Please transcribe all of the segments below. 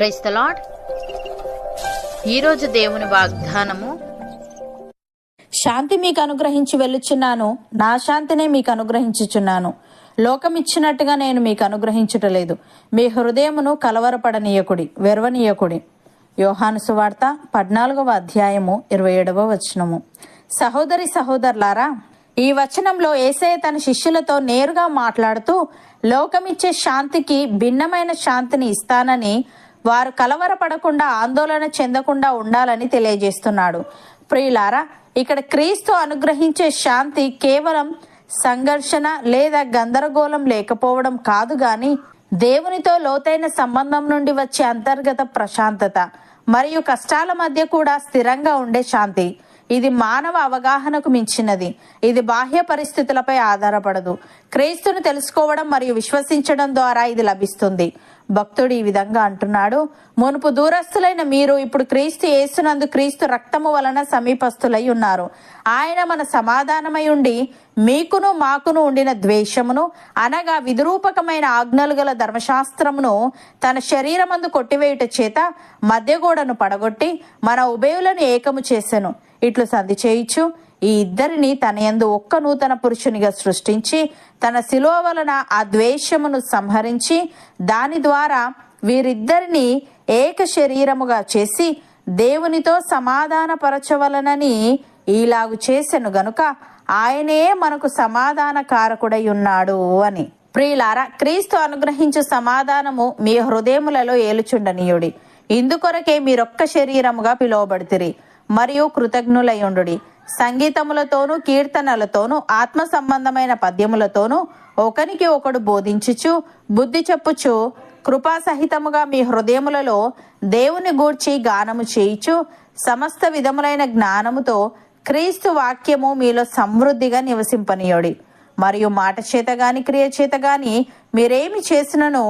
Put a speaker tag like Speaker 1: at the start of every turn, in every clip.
Speaker 1: Price the lord ఈరోజు దేవుని వాగ్దానము.
Speaker 2: శాంతి మీకు అనుగ్రహించి వెళ్ళుచున్నాను. నా శాంతినే మీకు అనుగ్రహించుచున్నాను. లోకమిచ్చినట్టుగా నేను మీకు అనుగ్రహించుటలేదు. మీ హృదయమును కలవరపడనీయకుడి వెరవనీయకుడి. యోహాను సువార్త పద్నాలుగవ అధ్యాయము ఇరవై ఏడవ వచనము. సహోదరి సహోదరులారా ఈ వచనంలో ఏసయ తన శిష్యులతో నేరుగా మాట్లాడుతూ లోకమిచ్చే శాంతికి భిన్నమైన శాంతిని ఇస్తానని వారు కలవరపడకుండా ఆందోళన చెందకుండా ఉండాలని తెలియజేస్తున్నాడు. ప్రియులారా ఇక్కడ క్రీస్తు అనుగ్రహించే శాంతి కేవలం సంఘర్షణ లేదా గందరగోళం లేకపోవడం కాదు గాని దేవునితో లోతైన సంబంధం నుండి వచ్చే అంతర్గత ప్రశాంతత మరియు కష్టాల మధ్య కూడా స్థిరంగా ఉండే శాంతి. ఇది మానవ అవగాహనకు మించినది. ఇది బాహ్య పరిస్థితులపై ఆధారపడదు. క్రీస్తును తెలుసుకోవడం మరియు విశ్వసించడం ద్వారా ఇది లభిస్తుంది. భక్తుడు ఈ విధంగా అంటున్నాడు మునుపు దూరస్తులైన మీరు ఇప్పుడు క్రీస్తు యేసునందు క్రీస్తు రక్తము వలన సమీపస్తులై ఉన్నారు. ఆయన మన సమాధానమై ఉండి మీకును మాకును ఉండిన ద్వేషమును అనగా విదురూపకమైన ఆజ్ఞలు గల ధర్మశాస్త్రమును తన శరీరమందు కొట్టివేయుట చేత మధ్యగోడను పడగొట్టి మన ఉభయులను ఏకము చేసెను. ఇట్లు సంధి చేయిచు. ఈ ఇద్దరిని తన యందు ఒక్క నూతన పురుషునిగా సృష్టించి తన శిలో వలన ఆ ద్వేషమును సంహరించి దాని ద్వారా వీరిద్దరిని ఏక శరీరముగా చేసి దేవునితో సమాధానపరచవలనని ఈలాగు చేసెను గనుక ఆయనే మనకు సమాధాన కారకుడై ఉన్నాడు అని. ప్రియులారా క్రీస్తు అనుగ్రహించు సమాధానము మీ హృదయములలో ఏలుచుండనీయుడి. ఇందుకొరకే మీరొక్క శరీరముగా పిలువబడితిరి. మరియు కృతజ్ఞులయుండు సంగీతములతోనూ కీర్తనలతోనూ ఆత్మ సంబంధమైన పద్యములతోనూ ఒకనికి ఒకడు బోధించుచు బుద్ధి చెప్పుచు కృపాసహితముగా మీ హృదయములలో దేవుని గూర్చి గానము చేయుచు సమస్త విధములైన జ్ఞానముతో క్రీస్తు వాక్యము మీలో సమృద్ధిగా నివసింపనీయుడి. మరియు మాట చేత గాని క్రియ చేత గాని మీరేమి చేసినను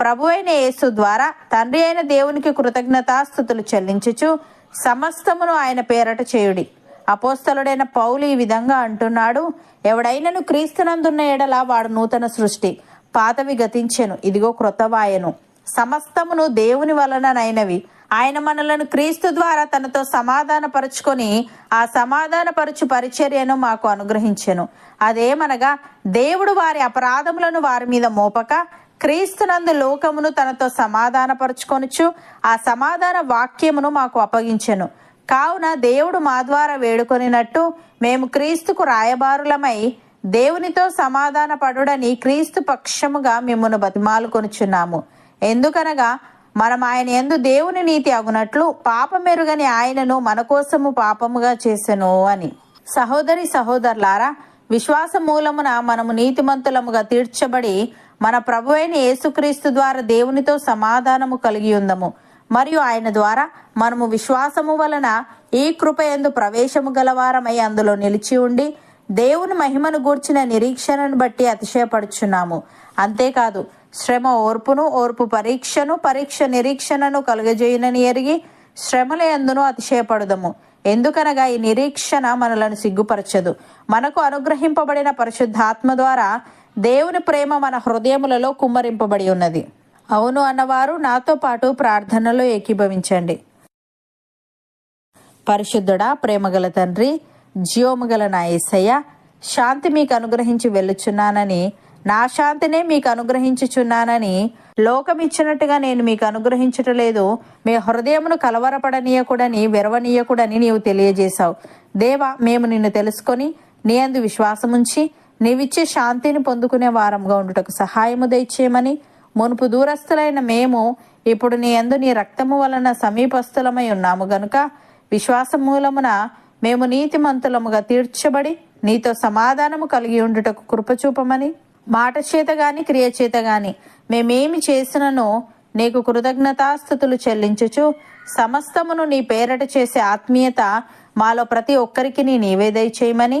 Speaker 2: ప్రభు అయిన యేసు ద్వారా తండ్రి అయిన దేవునికి కృతజ్ఞతాస్థుతులు చెల్లించుచు సమస్తమును ఆయన పేరట చేయుడి. అపోస్తలుడైన పౌలు ఈ విధంగా అంటున్నాడు ఎవడైనను క్రీస్తునందున్న ఎడల వాడు నూతన సృష్టి పాతవి గతించెను ఇదిగో క్రొత్తవాయను. సమస్తమును దేవుని వలననైనవి. ఆయన మనలను క్రీస్తు ద్వారా తనతో సమాధానపరుచుకొని ఆ సమాధానపరచు పరిచర్యను మాకు అనుగ్రహించెను. అదేమనగా దేవుడు వారి అపరాధములను వారి మీద మోపక క్రీస్తునందు లోకమును తనతో సమాధానపరుచుకొనుచు ఆ సమాధాన వాక్యమును మాకు అప్పగించెను. కావున దేవుడు మా ద్వారా వేడుకొనినట్టు మేము క్రీస్తుకు రాయబారులమై దేవునితో సమాధాన పడుడని క్రీస్తు పక్షముగా మిమ్మను బతిమాలుకొనుచున్నాము. ఎందుకనగా మనం ఆయన ఎందు దేవుని నీతి అగునట్లు పాపమెరుగని ఆయనను మన కోసము పాపముగా చేసెను అని. సహోదరి సహోదరులారా విశ్వాస మూలమున మనము నీతిమంతులముగా తీర్చబడి మన ప్రభు అయిన యేసుక్రీస్తు ద్వారా దేవునితో సమాధానము కలిగి ఉందము. మరియు ఆయన ద్వారా మనము విశ్వాసము వలన ఈ కృప ఎందు ప్రవేశము గలవారమై అందులో నిలిచి ఉండి దేవుని మహిమను గూర్చిన నిరీక్షణను బట్టి అతిశయపడుచున్నాము. అంతేకాదు శ్రమ ఓర్పును ఓర్పు పరీక్షను పరీక్ష నిరీక్షణను కలుగజేయునని ఎరిగి శ్రమల ఎందును అతిశయపడదము. ఎందుకనగా ఈ నిరీక్షణ మనలను సిగ్గుపరచదు. మనకు అనుగ్రహింపబడిన పరిశుద్ధాత్మ ద్వారా దేవుని ప్రేమ మన హృదయములలో కుమ్మరింపబడి ఉన్నది. అవును అన్నవారు నాతో పాటు ప్రార్థనలో ఏకీభవించండి. పరిశుద్ధుడా ప్రేమగల తండ్రి జీవముగల నా ఏసయ్య శాంతి మీకు అనుగ్రహించి వెళ్ళుచున్నానని నా శాంతినే మీకు అనుగ్రహించుచున్నానని లోకమిచ్చినట్టుగా నేను మీకు అనుగ్రహించటలేదు. మీ హృదయమును కలవరపడనీయకుడని వెరవనీయకుడని నీవు తెలియజేశావు. దేవా మేము నిన్ను తెలుసుకొని నీ అందు విశ్వాసముంచి నీవిచ్చే శాంతిని పొందుకునే వారంగా ఉండుటకు సహాయము దయచేయమని. మునుపు దూరస్థులైన మేము ఇప్పుడు నీ ఎందు నీ రక్తము వలన సమీపస్థులమై ఉన్నాము గనుక విశ్వాసం మూలమున మేము నీతిమంతులముగా తీర్చబడి నీతో సమాధానము కలిగి ఉండుటకు కృపచూపమని మాట చేత గాని క్రియ చేత గాని మేమేమి చేసినను నీకు కృతజ్ఞతాస్థుతులు చెల్లించుచు సమస్తమును నీ పేరట చేసే ఆత్మీయత మాలో ప్రతి ఒక్కరికి నీ నివేదయ చేయమని